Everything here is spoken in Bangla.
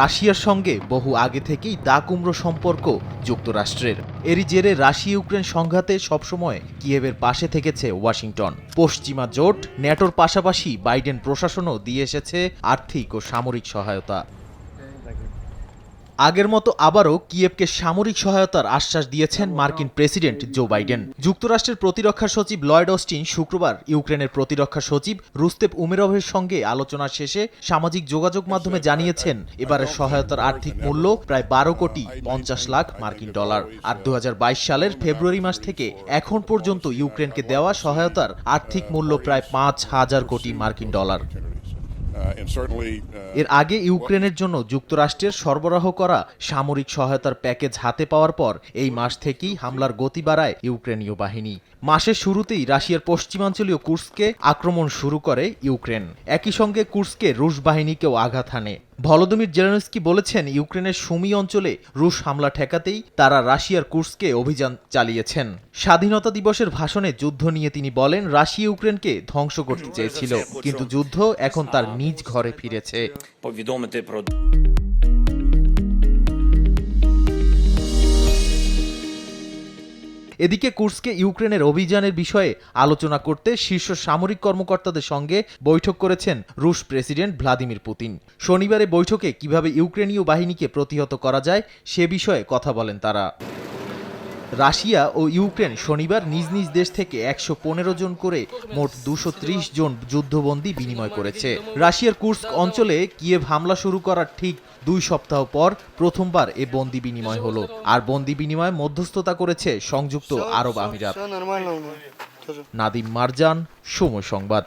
রাশিয়ার সঙ্গে বহু আগে থেকেই দা কুমড়ো সম্পর্ক যুক্তরাষ্ট্রের। এরই জেরে রাশিয়া ইউক্রেন সংঘাতে সবসময় কিয়েভের পাশে থেকেছে ওয়াশিংটন। পশ্চিমা জোট, ন্যাটোর পাশাপাশি বাইডেন প্রশাসনও দিয়ে এসেছে আর্থিক ও সামরিক সহায়তা। আগের মতো আবারও কিয়েভকে সামরিক সহায়তার আশ্বাস দিয়েছেন মার্কিন প্রেসিডেন্ট জো বাইডেন। যুক্তরাষ্ট্রের প্রতিরক্ষা সচিব লয়েড অস্টিন শুক্রবার ইউক্রেনের প্রতিরক্ষা সচিব রুস্তেপ উমেরভের সঙ্গে আলোচনা শেষে সামাজিক যোগাযোগ মাধ্যমে জানিয়েছেন, এবারের সহায়তার আর্থিক মূল্য প্রায় বারো কোটি পঞ্চাশ লাখ মার্কিন ডলার। আর দু হাজার বাইশ সালের ফেব্রুয়ারি মাস থেকে এখন পর্যন্ত ইউক্রেনকে দেওয়া সহায়তার আর্থিক মূল্য প্রায় পাঁচ হাজার কোটি মার্কিন ডলার। এর আগে ইউক্রেনের জন্য যুক্তরাষ্ট্রের সরবরাহ করা সামরিক সহায়তার প্যাকেজ হাতে পাওয়ার পর এই মাস থেকেই হামলার গতি বাড়ায় ইউক্রেনীয় বাহিনী। মাসের শুরুতেই রাশিয়ার পশ্চিমাঞ্চলীয় কুর্সকে আক্রমণ শুরু করে ইউক্রেন। একই সঙ্গে কুর্সকে রুশ বাহিনীকেও আঘাত হানে। ভলোদিমির জেলানস্কি বলেছেন, ইউক্রেনের সুমি অঞ্চলে রুশ হামলা ঠেকাতেই তারা রাশিয়ার কুর্সকে অভিযান চালিয়েছেন। স্বাধীনতা দিবসের ভাষণে যুদ্ধ নিয়ে তিনি বলেন, রাশিয়া ইউক্রেনকে ধ্বংস করতে চেয়েছিল, কিন্তু যুদ্ধ এখন তার নিজ ঘরে ফিরেছে। এদিকে কুর্সকে ইউক্রেনের অভিযানের বিষয়ে আলোচনা করতে শীর্ষ সামরিক কর্মকর্তাদের সঙ্গে বৈঠক করেছেন রুশ প্রেসিডেন্ট ভ্লাদিমির পুতিন। শনিবারে বৈঠকে কীভাবে ইউক্রেনীয় বাহিনীকে প্রতিহত করা যায় সে বিষয়ে কথা বলেন তারা। রাশিয়া ও ইউক্রেন শনিবার নিজ নিজ দেশ থেকে একশো পনেরো জন করে মোট দুশো জন যুদ্ধবন্দী বিনিময় করেছে। রাশিয়ার কুর্স্ক অঞ্চলে কিয়েভ হামলা শুরু করার ঠিক দুই সপ্তাহ পর প্রথমবার এ বন্দি বিনিময় হলো। আর বন্দি বিনিময়ে মধ্যস্থতা করেছে সংযুক্ত আরব আমিরাত। নাদিম মারজান, সময় সংবাদ।